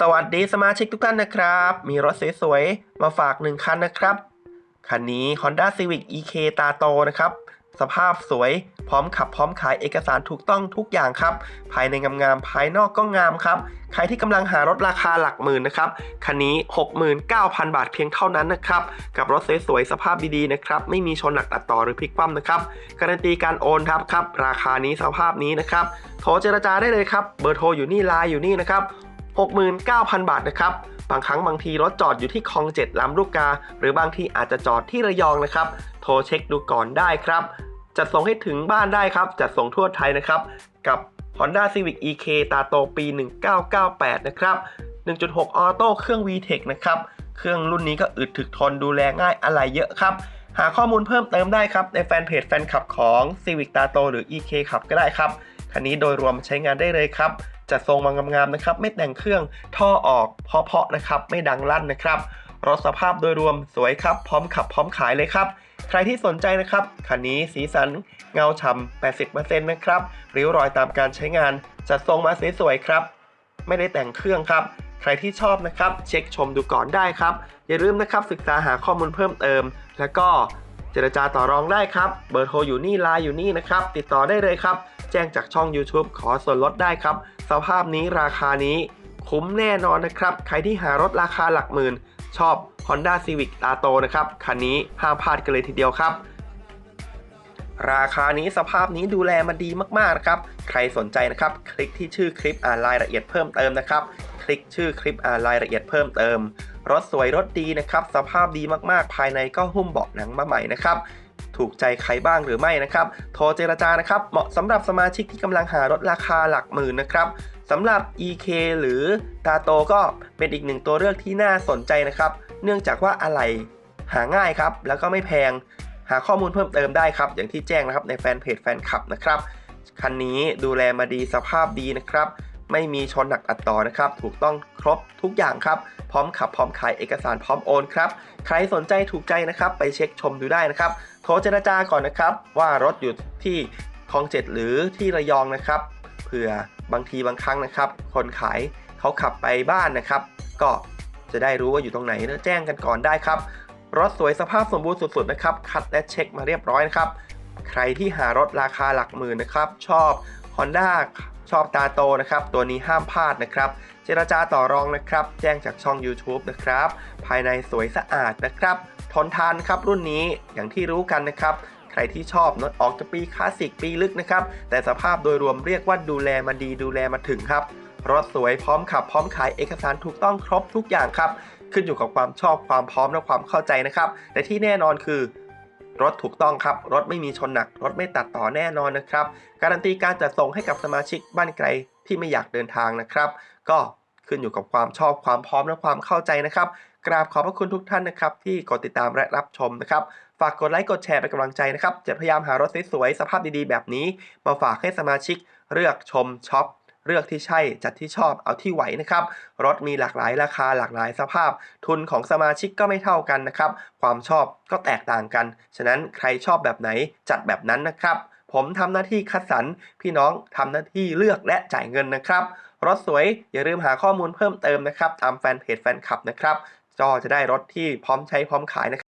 สวัสดีสมาชิกทุกท่านนะครับ มีรถสวยๆ มาฝากหนึ่งคันนะครับ คันนี้ Honda Civic EK ตาโตนะครับ สภาพสวยพร้อมขับพร้อมขายเอกสารถูกต้องทุกอย่างครับ ภายในงามๆ ภายนอกก็งามครับ ใครที่กำลังหารถราคาหลักหมื่นนะครับ คันนี้ 69,000 บาทเพียงเท่านั้นนะครับ กับรถสวยๆ สภาพดีๆ นะครับ ไม่มีชนหนักตัดต่อหรือพลิกคว่ำนะครับ การันตีการโอนครับครับ ราคานี้สภาพนี้นะครับ โทรเจรจาได้เลยครับ เบอร์โทรอยู่นี่ไลน์อยู่นี่นะครับ 69,000 บาทนะครับ บางครั้งบางทีรถจอดอยู่ที่คลองเจ็ดลำลูกกา หรือบางทีอาจจะจอดที่ระยองนะครับ โทรเช็คดูก่อนได้ครับ จัดส่งให้ถึงบ้านได้ครับ จัดส่งทั่วไทยนะครับ กับ Honda Civic EK ตาโตปี 1998 นะครับ 1.6 ออโต้เครื่อง VTEC นะครับ เครื่องรุ่นนี้ก็อึดถึกทนดูแลง่ายอะไรเยอะครับ หาข้อมูลเพิ่มเติมได้ครับ ในแฟนเพจแฟนคลับของ Civic ตาโตหรือ EK ขับก็ได้ครับ คันนี้โดยรวมใช้งานได้เลยครับ จัดทรงมางามๆนะครับ ไม่แต่งเครื่องท่อออกเพาะๆนะครับ ไม่ดังลั่นนะครับรถสภาพโดยรวมสวยครับ พร้อมขับพร้อมขายเลยครับ ใครที่สนใจนะครับคันนี้สีสันเงาฉ่ำ 80%นะครับริ้วรอยตามการใช้งาน จัดทรงมาสวยๆครับ ไม่ได้แต่งเครื่องครับ ใครที่ชอบนะครับ เช็คชมดูก่อนได้ครับ อย่าลืมนะครับศึกษาหาข้อมูลเพิ่มเติม แล้วก็ เจรจาต่อรองได้ครับ เบอร์โทรอยู่นี่ไลน์อยู่นี่นะครับ ติดต่อได้เลยครับ แจ้งจากช่อง YouTube ขอส่วนลดได้ครับ สภาพนี้ราคานี้ คุ้มแน่นอนนะครับ ใครที่หารถราคาหลักหมื่น ชอบ Honda Civic ตาโตนะครับ คันนี้ห้ามพลาดกันเลยทีเดียวครับ ราคานี้สภาพนี้ดูแลมาดีมากๆนะครับ ใครสนใจนะครับ คลิกที่ชื่อคลิปอ่านรายละเอียดเพิ่มเติมนะครับ คลิกชื่อคลิปอ่านรายละเอียดเพิ่มเติม รถสวยรถดีนะครับ สภาพดีมากๆ ภายในก็หุ้มเบาะหนังมาใหม่นะครับ ถูกใจใครบ้างหรือไม่นะครับ โทรเจรจานะครับ เหมาะสำหรับสมาชิกที่กำลังหารถราคาหลักหมื่นนะครับสำหรับ EK หรือตาโตก็เป็นอีกหนึ่งตัวเลือกที่น่าสนใจนะครับ เนื่องจากว่าอะไรหาง่ายครับ แล้วก็ไม่แพง หาข้อมูลเพิ่มเติมได้ครับ อย่างที่แจ้งนะครับในแฟนเพจแฟนคลับนะครับ คันนี้ดูแลมาดีสภาพดีนะครับ ไม่มีชนหนักอัดต่อนะครับ ถูกต้องครบทุกอย่างครับ พร้อมขับพร้อมขายเอกสารพร้อมโอนครับ ใครสนใจถูกใจนะครับ ไปเช็คชมดูได้นะครับ โทรเจรจาก่อนนะครับ ว่ารถอยู่ที่คลองเจ็ดหรือที่ระยองนะครับ เผื่อบางทีบางครั้งนะครับ คนขายเขาขับไปบ้านนะครับ ก็จะได้รู้ว่าอยู่ตรงไหนแล้วแจ้งกันก่อนได้ครับ รถสวยสภาพสมบูรณ์สุดๆนะครับ คัดและเช็คมาเรียบร้อยนะครับ ใครที่หารถราคาหลักหมื่นนะครับ ชอบ Honda ชอบตาโตนะครับ ตัวนี้ห้ามพลาดนะครับ เจรจาต่อรองนะครับ แจ้งจากช่อง YouTube นะครับ ภายในสวยสะอาดนะครับ ทนทานครับรุ่นนี้อย่างที่รู้กันนะครับใครที่ชอบรถออกจะปีคลาสสิกปีลึกนะครับ แต่สภาพโดยรวมเรียกว่าดูแลมาดีดูแลมาถึงครับ รถสวยพร้อมขับพร้อมขายเอกสารถูกต้องครบทุกอย่างครับ ขึ้นอยู่กับความชอบความพร้อมและความเข้าใจนะครับ แต่ที่แน่นอนคือ รถถูกต้องครับ รถไม่มีชนหนัก รถไม่ตัดต่อแน่นอนนะครับ การันตีการจัดส่งให้กับสมาชิกบ้านไกลที่ไม่อยากเดินทางนะครับ ก็ขึ้นอยู่กับความชอบความพร้อมและความเข้าใจนะครับ กราบขอบพระคุณทุกท่านนะครับ ที่กดติดตามและรับชมนะครับ ฝากกดไลค์กดแชร์เป็นกำลังใจนะครับ จะพยายามหารถสวยๆสภาพดีๆแบบนี้ มาฝากให้สมาชิกเลือกชมช็อป เลือกที่ใช่จัดที่ชอบเอาที่ไหวนะครับรถมีหลากหลายราคาหลากหลายสภาพ ทุนของสมาชิกก็ไม่เท่ากันนะครับ ความชอบก็แตกต่างกัน ฉะนั้นใครชอบแบบไหนจัดแบบนั้นนะครับ ผมทำหน้าที่คัดสรรพี่น้องทำหน้าที่เลือกและจ่ายเงินนะครับรถสวยอย่าลืมหาข้อมูลเพิ่มเติมนะครับ ตามแฟนเพจแฟนคลับนะครับก็จะได้รถที่พร้อมใช้พร้อมขายนะครับ